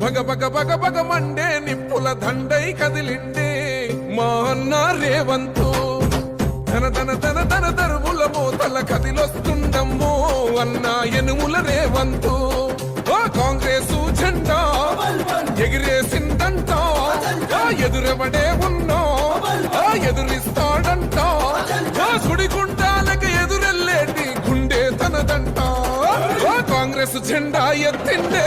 భగ భగ భగ భగ మండే నిప్పుల దండై కదిలిండే మా అన్న రేవంతు. ధన ధన ధన ధన దరువుల మోతల కదిలొస్తుండమ్మో అన్న ఎనుముల రేవంతు. కాంగ్రెస్ జెండా ఎగిరేసిందంట. ఎదురెవడే ఉన్నా. ఎదురిస్తాడంట. గుడిగుండాలకు సుడిగుండాలకి ఎదురెల్లేటి గుండె తనదంట. కాంగ్రెస్ జెండా ఎత్తిండే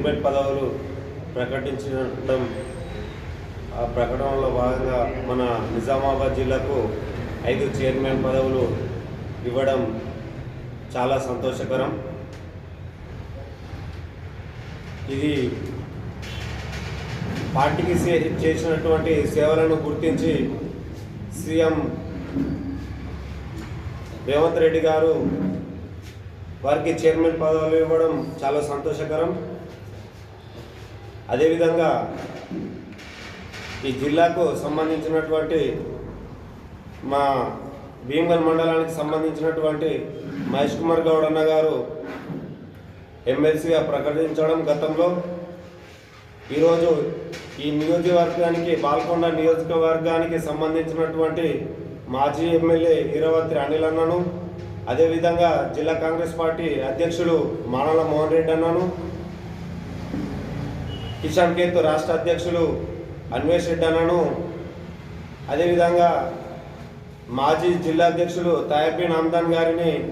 చైర్మన్ పదవులు ప్రకటించడం ఆ ప్రకటనలో భాగంగా మన నిజామాబాద్ జిల్లాకు ఐదు చైర్మన్ పదవులు ఇవ్వడం చాలా సంతోషకరం. ఇది పార్టీకి చేసినటువంటి సేవలను గుర్తించి సీఎం రేవంత్ రెడ్డి గారు వారికి చైర్మన్ పదవులు ఇవ్వడం చాలా సంతోషకరం. అదేవిధంగా ఈ జిల్లాకు సంబంధించినటువంటి మా భీమగల్ మండలానికి సంబంధించినటువంటి మహేష్ కుమార్ గౌడ్ అన్న గారు ఎమ్మెల్సీగా ప్రకటించడం గతంలో. ఈరోజు ఈ నియోజకవర్గానికి బాల్కొండ నియోజకవర్గానికి సంబంధించినటువంటి మాజీ ఎమ్మెల్యే ఈరవత్రి అనిల్ అన్నను అదేవిధంగా జిల్లా కాంగ్రెస్ పార్టీ అధ్యక్షుడు మానల మోహన్ రెడ్డి అన్నను కిషన్ కేత్ రాష్ట్ర అధ్యక్షులు అన్వేష్ రెడ్డి అన్నను. అదేవిధంగా మాజీ జిల్లా అధ్యక్షులు తాయపి నామ్దాన్ గారిని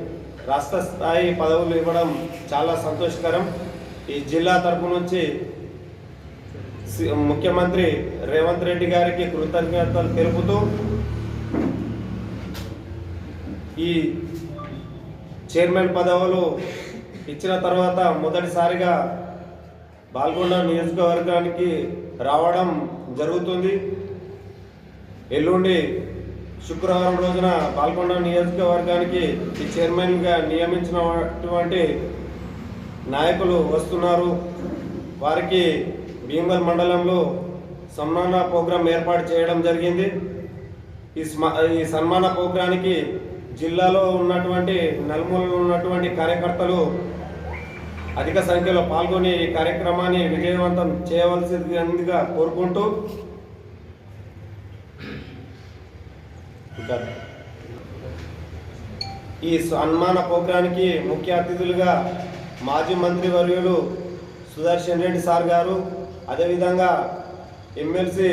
రాష్ట్ర స్థాయి పదవులు ఇవ్వడం చాలా సంతోషకరం. ఈ జిల్లా తరపు నుంచి సి- ముఖ్యమంత్రి రేవంత్ రెడ్డి గారికి కృతజ్ఞతలు తెలుపుతూ ఈ చైర్మన్ పదవులు ఇచ్చిన తర్వాత మొదటిసారిగా పాల్గొండ నియోజకవర్గానికి రావడం జరుగుతుంది. ఎల్లుండి శుక్రవారం రోజున పాల్గొండ నియోజకవర్గానికి ఈ చైర్మన్గా నియమించినటువంటి నాయకులు వస్తున్నారు. వారికి భీమల్ మండలంలో సన్మాన ప్రోగ్రాం ఏర్పాటు చేయడం జరిగింది. ఈ స్మ- ఈ సన్మాన ప్రోగ్రానికి జిల్లాలో ఉన్నటువంటి నలుమూలలో ఉన్నటువంటి కార్యకర్తలు అధిక సంఖ్యలో పాల్గొని ఈ కార్యక్రమాన్ని విజయవంతం చేయవలసిందిగా కోరుకుంటూ ఈ సన్మాన ప్రోగ్రానికి ముఖ్య అతిథులుగా మాజీ మంత్రి వర్యులు సుదర్శన్ రెడ్డి సార్ గారు అదేవిధంగా ఎమ్మెల్సీ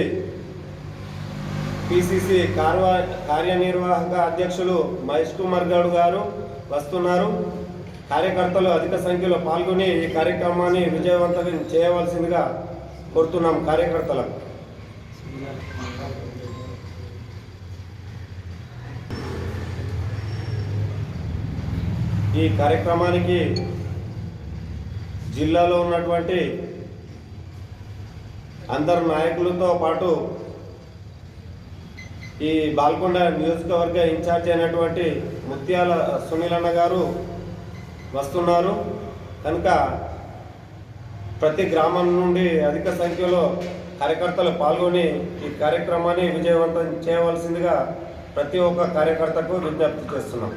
పిసిసి కార్వ కార్యనిర్వాహక అధ్యక్షులు మహేష్ కుమార్ గౌడ్ గారు వస్తున్నారు. కార్యకర్తలు అధిక సంఖ్యలో పాల్గొని ఈ కార్యక్రమాన్ని విజయవంతం చేయవలసిందిగా కోరుతున్నాం కార్యకర్తలకు. ఈ కార్యక్రమానికి జిల్లాలో ఉన్నటువంటి అందరు నాయకులతో పాటు ఈ బాల్కొండ నియోజకవర్గ ఇన్ఛార్జ్ అయినటువంటి ముత్యాల సునీలన్న గారు వస్తున్నారు. కనుక ప్రతి గ్రామం నుండి అధిక సంఖ్యలో కార్యకర్తలు పాల్గొని ఈ కార్యక్రమాన్ని విజయవంతం చేయవలసిందిగా ప్రతి ఒక్క కార్యకర్తకు విజ్ఞప్తి చేస్తున్నాం.